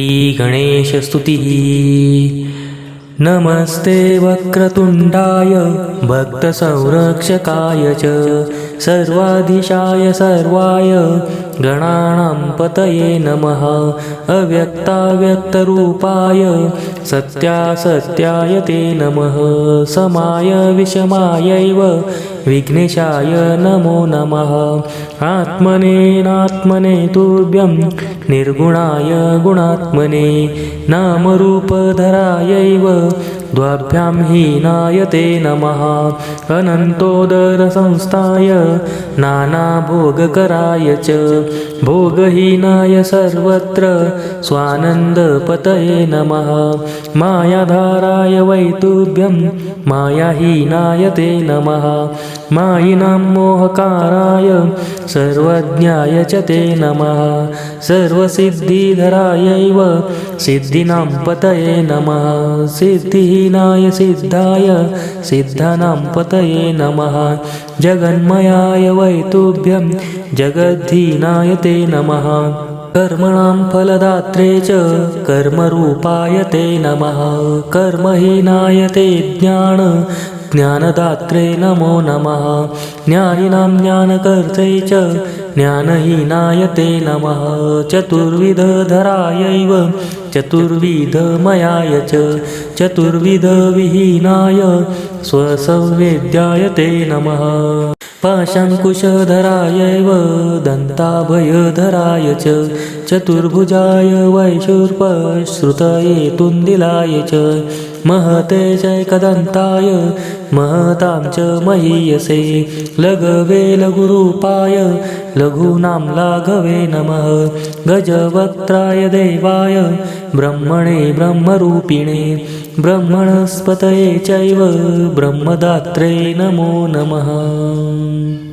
श्रीगणेशस्तुतिः नमस्ते वक्रतुण्डाय भक्तसंरक्षकाय च। सर्वाधीशाय सर्वाय गणानां पतये नमः। अव्यक्ताव्यक्तरूपाय सत्यासत्याय ते नमः। समाय विषमायैव विघ्नेशाय नमो नमः। आत्मनेनात्मने तुभ्यं निर्गुणाय गुणात्मने नामरूपधरायैव द्वाभ्यां हीनाय ते नमः। अनन्तोदरसंस्थाय नानाभोगकराय च। भोगहीनाय सर्वत्र स्वानन्दपतये नमः। मायाधाराय वैतुभ्यं मायाहीनाय ते नमः। मायिनां मोहकाराय सर्वज्ञाय च ते नमः। सर्वसिद्धिधरायैव सिद्धिनां पतये नमः। सिद्धिहीनाय सिद्धाय सिद्धानां पतये नमः। जगन्मयाय वैतुभ्यं जगद्धीनाय ते नमः। कर्मणां फलदात्रे च कर्मरूपाय ते नमः। कर्महीनाय ते ज्ञान ज्ञानदात्रे नमो नमः। ज्ञानिनां ज्ञानकर्त्रे च ज्ञानहीनाय ते नमः चतुर्विधधरायैव चतुर्विधमयाय च चतुर्विधविहीनाय स्वसंवेद्याय ते नमः। पाशङ्कुशधरायैव दन्ताभयधराय च चतुर्भुजाय वैशूर्पश्रुतये तुन्दिलाय च महते चैकदन्ताय महतां च महीयसे लघवे लघुरूपाय लघूनां लाघवे नमः। गजवक्त्राय देवाय ब्रह्मणे ब्रह्मरूपिणे ब्रह्मणस्पतये चैव ब्रह्मदात्रे नमो नमः।